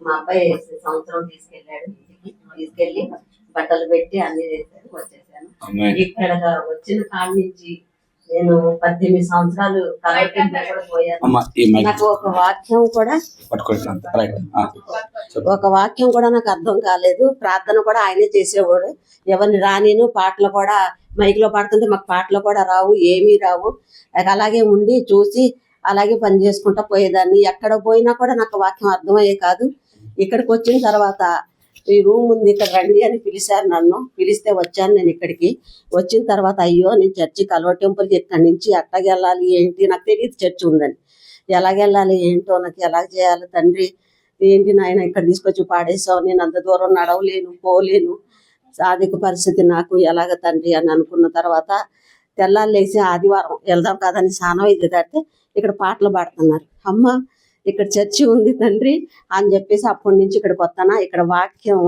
మా అబ్బాయి సంవత్సరం తీసుకెళ్ళాడు ఇంటికి తీసుకెళ్ళి బట్టలు పెట్టి అన్ని చేశారు వచ్చేసాను. ఇక్కడ వచ్చిన కాడి నుంచి నేను పద్దెనిమిది సంవత్సరాలు పోయాను. నాకు ఒక వాక్యం కూడా ఒక వాక్యం కూడా నాకు అర్థం కాలేదు. ప్రార్థన కూడా ఆయనే చేసేవాడు. ఎవరిని రానిను పాటలు కూడా మైక్లో పాడుతుంటే మాకు పాటలు కూడా రావు ఏమీ రావు. అలాగే ఉండి చూసి అలాగే పని చేసుకుంటా పోయేదాన్ని. ఎక్కడ పోయినా కూడా నాకు వాక్యం అర్థమయ్యే కాదు. ఇక్కడికి వచ్చిన తర్వాత ఈ రూమ్ ఉంది ఇక్కడ రండి అని పిలిచారు నన్ను. పిలిస్తే వచ్చాను నేను ఇక్కడికి. వచ్చిన తర్వాత అయ్యో నేను చర్చి కల్వ టెంపుల్కి ఇక్కడి నుంచి ఎట్టకి వెళ్ళాలి ఏంటి? నాకు తెలియదు చర్చి ఉందని. ఎలాగెళ్ళాలి ఏంటో నాకు ఎలా చేయాలి తండ్రి? ఏంటి నాయన ఇక్కడ తీసుకొచ్చి పాడేసావు నేను అంత దూరం నడవలేను పోలేను. సాధిక పరిస్థితి నాకు ఎలాగ తండ్రి అని అనుకున్న తర్వాత తెల్లాలు లేచి ఆదివారం వెళ్దాం కదని స్నానం ఇది దాటితే ఇక్కడ పాటలు పాడుతున్నారు. అమ్మ ఇక్కడ చర్చి ఉంది తండ్రి అని చెప్పేసి అప్పటి నుంచి ఇక్కడికి వస్తానా? ఇక్కడ వాక్యం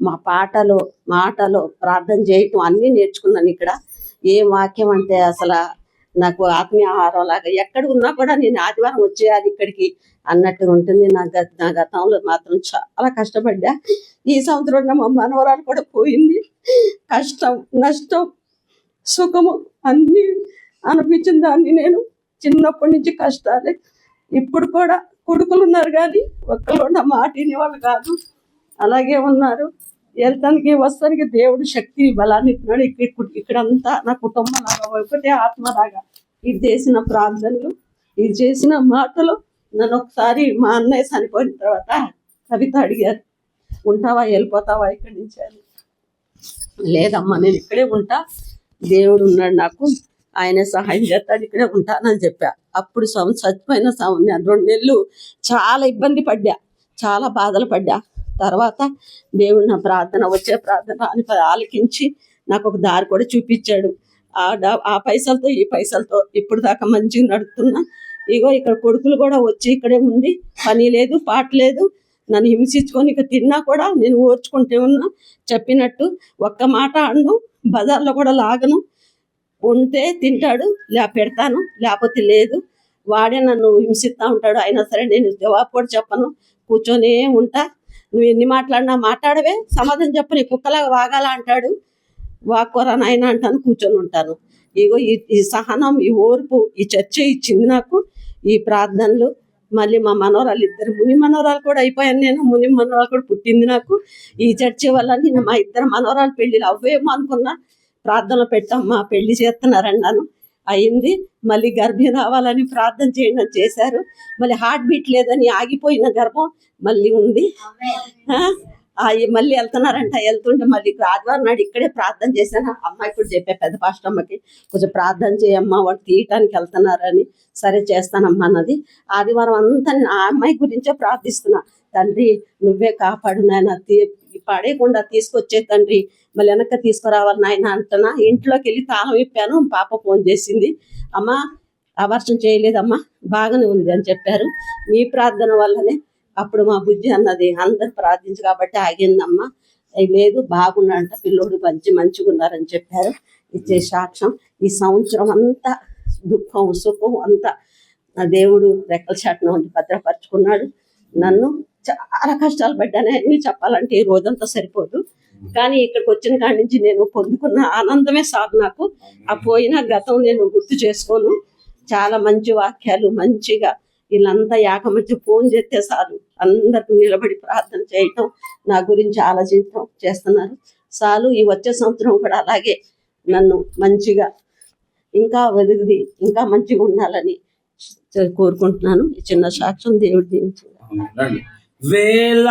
మా పాటలు మాటలు ప్రార్థన చేయటం అన్నీ నేర్చుకున్నాను ఇక్కడ. ఏ వాక్యం అంటే అసలు నాకు ఆత్మీయ ఆహారం లాగా ఎక్కడ ఉన్నా కూడా నేను ఆదివారం వచ్చేయాలి ఇక్కడికి అన్నట్టుగా ఉంటుంది. నా గత నా గతంలో మాత్రం చాలా కష్టపడ్డా. ఈ సంవత్సరం నా మా మనవరాలు కూడా పోయింది. కష్టం నష్టం. సుఖము అన్ని అనిపించిన దాన్ని నేను చిన్నప్పటి నుంచి కష్టాలే. ఇప్పుడు కూడా కొడుకులు ఉన్నారు కానీ ఒక్కరు నా మాట వాళ్ళు కాదు. అలాగే ఉన్నారు. వెళ్తానికి వస్తానికి దేవుడు శక్తి బలాన్ని ఇస్తున్నాడు. ఇక్కడ ఇక్కడంతా నా కుటుంబం లాగా ఒకటే ఆత్మలాగా ఇది చేసిన ప్రార్థనలు ఇది చేసిన మాటలు నన్ను ఒకసారి మా అన్నయ్య చనిపోయిన తర్వాత కవిత అడిగారు. ఉంటావా? వెళ్ళిపోతావా? ఇక్కడి నుంచి అని. లేదమ్మా నేను ఇక్కడే ఉంటా. దేవుడు ఉన్నాడు నాకు ఆయన సహాయం చేస్తాడు ఇక్కడే ఉంటానని చెప్పా. అప్పుడు స్వామి చచ్చిపోయిన స్వామి నేను రెండు నెలలు చాలా ఇబ్బంది పడ్డా చాలా బాధలు పడ్డా. తర్వాత దేవుడు నా ప్రార్థన వచ్చే ప్రార్థన అని ఆలకించి నాకు ఒక దారి కూడా చూపించాడు. ఆ డా- ఆ పైసలతో ఈ పైసలతో ఇప్పుడు దాకా మంచిగా నడుపుతున్నా. ఇగో ఇక్కడ కొడుకులు కూడా వచ్చి ఇక్కడే ఉండి పని లేదు పాట లేదు. నన్ను హింసించుకొని ఇక తిన్నా కూడా నేను ఓర్చుకుంటే ఉన్నా చెప్పినట్టు ఒక్క మాట అన్ను బజార్లో కూడా లాగను. ఉంటే తింటాడు లే పెడతాను లేకపోతే లేదు. వాడే నన్ను హింసిస్తూ ఉంటాడు అయినా సరే నేను జవాబు కూడా చెప్పను. కూర్చొనే ఉంటా. నువ్వు ఎన్ని మాట్లాడినా మాట్లాడవే సమాధానం చెప్పు నీ కుక్కలాగా వాగాల అంటాడు. వాక్కోరా నాయన అంటాను కూర్చొని ఉంటాను. ఇగో ఈ ఈ సహనం ఈ ఓర్పు ఈ చర్చ ఇచ్చింది నాకు ఈ ప్రార్థనలు మళ్ళీ మా మనవరాలు ఇద్దరు ముని మనవరాలు కూడా అయిపోయాను నేను. ముని మనవరాలు కూడా పుట్టింది నాకు. ఈ చర్చ వల్ల నేను మా ఇద్దరు మనవరాలు పెళ్ళిళ్ళు అవ్వేమో అనుకున్నా. ప్రార్థనలు పెట్టమ్మా పెళ్ళి చేస్తున్నారన్నాను అయింది. మళ్ళీ గర్భం రావాలని ప్రార్థన చేయండి చేశారు. మళ్ళీ హార్ట్ బీట్ లేదని ఆగిపోయిన గర్భం మళ్ళీ ఉంది. మళ్ళీ వెళ్తున్నారంట. వెళ్తుంటే మళ్ళీ ఆదివారం నాడు ఇక్కడే ప్రార్థన చేశాను. అమ్మాయి కూడా చెప్పే పెద్ద పాస్టమ్మకి కొంచెం ప్రార్థన చేయమ్మా వాడు తీయటానికి వెళ్తున్నారని. సరే చేస్తానమ్మా అన్నది. ఆదివారం అంతా నేను ఆ అమ్మాయి గురించే ప్రార్థిస్తున్నా. తండ్రి నువ్వే కాపాడు నాయన తీ పడేయకుండా తీసుకొచ్చే తండ్రి మళ్ళీ వెనక్కి తీసుకురావాలి నాయన అంటున్నా. ఇంట్లోకి వెళ్ళి తాళం ఇప్పాను పాప ఫోన్ చేసింది. అమ్మా అవర్షం చేయలేదమ్మా బాగానే ఉంది అని చెప్పారు. మీ ప్రార్థన వల్లనే అప్పుడు మా బుజ్జి అన్నది అందరు ప్రార్థించి కాబట్టి ఆగిందమ్మా. "ఏ లేదు బాగున్నాడంట పిల్లోడు మంచి మంచిగా ఉన్నారని చెప్పారు. ఇచ్చే సాక్ష్యం. ఈ సంవత్సరం అంతా దుఃఖం సుఖం అంతా నా దేవుడు రెక్కల చాటున ఉండి భద్రపరుచుకున్నాడు. నన్ను చాలా కష్టాలు పడ్డాను. అన్ని చెప్పాలంటే ఈ రోజంతా సరిపోదు. కానీ ఇక్కడికి వచ్చిన కాడి నుంచి నేను పొందుకున్న ఆనందమే సాగు నాకు. ఆ పోయిన గతం నేను గుర్తు చేసుకోను. చాలా మంచి వాక్యాలు మంచిగా వీళ్ళంతా యాకమర్చి ఫోన్ చేస్తే చాలు. అందరికి నిలబడి ప్రార్థన చేయటం నా గురించి ఆలోచించడం చేస్తున్నారు. చాలు ఈ వచ్చే సంవత్సరం కూడా అలాగే నన్ను మంచిగా ఇంకా వెలుగుది ఇంకా మంచిగా ఉండాలని కోరుకుంటున్నాను. ఈ చిన్న సాక్ష్యం దేవుడు దీవించారు వేల